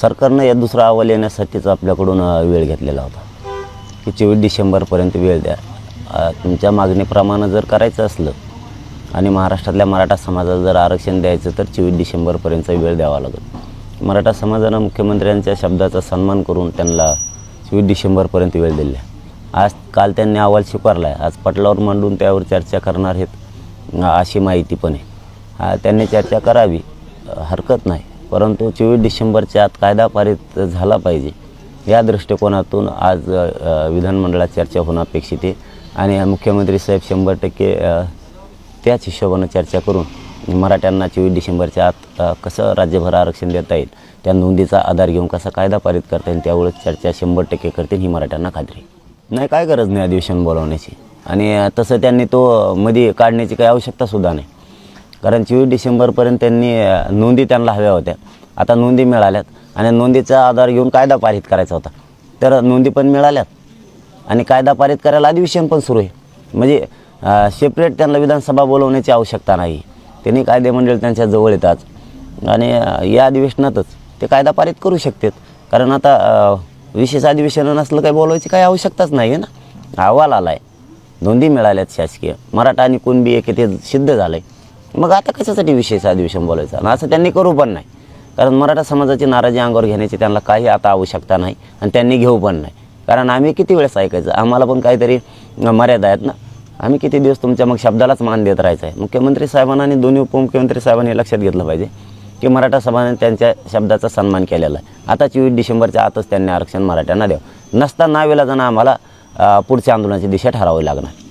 सरकारनं या दुसरा अहवाल येण्यासाठीच आपल्याकडून वेळ घेतलेला होता. की चोवीस डिसेंबरपर्यंत वेळ द्या. तुमच्या मागणीप्रमाणे जर करायचं असलं आणि महाराष्ट्रातल्या मराठा समाजाला जर आरक्षण द्यायचं तर चोवीस डिसेंबरपर्यंतचा वेळ द्यावा लागेल. मराठा समाजानं मुख्यमंत्र्यांच्या शब्दाचा सन्मान करून त्यांना चोवीस डिसेंबरपर्यंत वेळ दिला आज काल त्यांनी अहवाल स्वीकारला आहे. आज पटलावर मांडून त्यावर चर्चा करणार आहेत अशी माहिती पण आहे. त्यांनी चर्चा करावी हरकत नाही. परंतु चोवीस डिसेंबरच्या आत कायदा पारित झाला पाहिजे. या दृष्टिकोनातून आज विधानमंडळात चर्चा होणं अपेक्षित आहे आणि मुख्यमंत्री साहेब शंभर टक्के त्याच हिशोबानं चर्चा करून मराठ्यांना चोवीस डिसेंबरच्या आत कसं राज्यभर आरक्षण देता येईल त्या नोंदीचा आधार घेऊन कसा कायदा पारित करता येईल त्यावेळेस चर्चा शंभर टक्के करतील ही मराठ्यांना खात्री नाही काय गरज नाही अधिवेशन बोलावण्याची. आणि तसं त्यांनी तो मध्ये काढण्याची काही आवश्यकतासुद्धा नाही. कारण चोवीस डिसेंबरपर्यंत त्यांनी नोंदी त्यांना हव्या होत्या. आता नोंदी मिळाल्यात आणि नोंदीचा आधार घेऊन कायदा पारित करायचा होता. तर नोंदी पण मिळाल्यात आणि कायदा पारित करायला अधिवेशन पण सुरू आहे. म्हणजे सेपरेट त्यांना विधानसभा बोलवण्याची आवश्यकता नाही. त्यांनी कायदेमंडळ त्यांच्या जवळ येतात आणि या अधिवेशनातच ते कायदा पारित करू शकतात. कारण आता विशेष अधिवेशन नसलं काही बोलवायची काही आवश्यकताच नाही आहे ना. अहवाल आला आहे नोंदी मिळाल्यात शासकीय. मराठा आणि कुणबी एक ते सिद्ध झालं आहे मग आता कशासाठी विशेष अधिवेशन बोलायचं? आणि असं त्यांनी करू पण नाही. कारण मराठा समाजाची नाराजी अंगावर घेण्याची त्यांना काही आता आवश्यकता नाही आणि त्यांनी घेऊ पण नाही. कारण आम्ही किती वेळेस ऐकायचं? आम्हाला पण काहीतरी मर्यादा आहेत ना? आम्ही किती दिवस तुमच्या मग शब्दालाच मान देत राहायचं आहे? मुख्यमंत्री साहेबांना आणि दोन्ही उपमुख्यमंत्री साहेबांनी हे लक्षात घेतलं पाहिजे की मराठा समाजाने त्यांच्या शब्दाचा सन्मान केलेला आहे. आता चोवीस डिसेंबरच्या आतच त्यांनी आरक्षण मराठ्यांना द्यावं. नसता नावेला जाणं आम्हाला पुढच्या आंदोलनाची दिशा ठरावी लागणार.